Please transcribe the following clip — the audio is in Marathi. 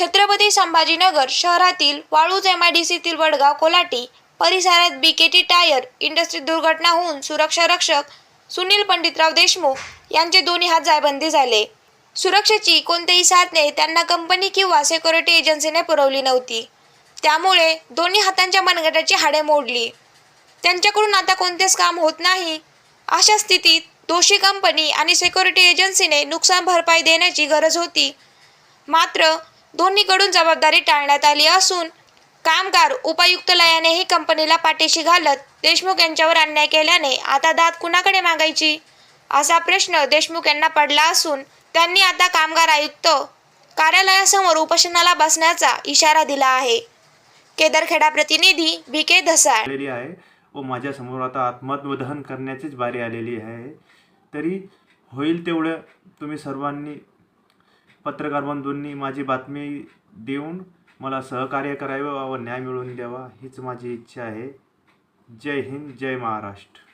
छत्रपती संभाजीनगर शहरातील वाळूज एम आय डी सीतील वडगाव कोलाटी परिसरात बीकेटी टायर इंडस्ट्रीत दुर्घटना होऊन सुरक्षा रक्षक सुनील पंडितराव देशमुख यांचे दोन्ही हात जायबंदी झाले. सुरक्षेची कोणतेही साधने त्यांना कंपनी किंवा सिक्युरिटी एजन्सीने पुरवली नव्हती. त्यामुळे दोन्ही हातांच्या मनगटाची हाडे मोडली. त्यांच्याकडून आता कोणतेच काम होत नाही. अशा स्थितीत दोषी कंपनी आणि सिक्युरिटी एजन्सीने नुकसान भरपाई देण्याची गरज होती. मात्र दोन्हीकडून जबाबदारी टाळण्यात आली असून कामगार उपायुक्तालयानेही कंपनीला पाठीशी घालत देशमुख यांच्यावर अन्याय केल्याने आता दाद कुणाकडे मागायची? असा प्रश्न देशमुख यांना पडला असून त्यांनी आता कामगार आयुक्त कार्यालयासमोर उपोषणाला बसण्याचा इशारा दिला आहे. केदारखेडा प्रतिनिधी बी के धसाळ. आलेली आहे व माझ्यासमोर आता आत्मदहन करण्याचीच बारी आलेली आहे. तरी होईल तेवढं तुम्ही सर्वांनी पत्रकार बंधूंनी माझी बातमी देऊन मला सहकार्य करावे व न्याय मिळवून द्यावा हीच माझी इच्छा आहे. जय हिंद जय महाराष्ट्र.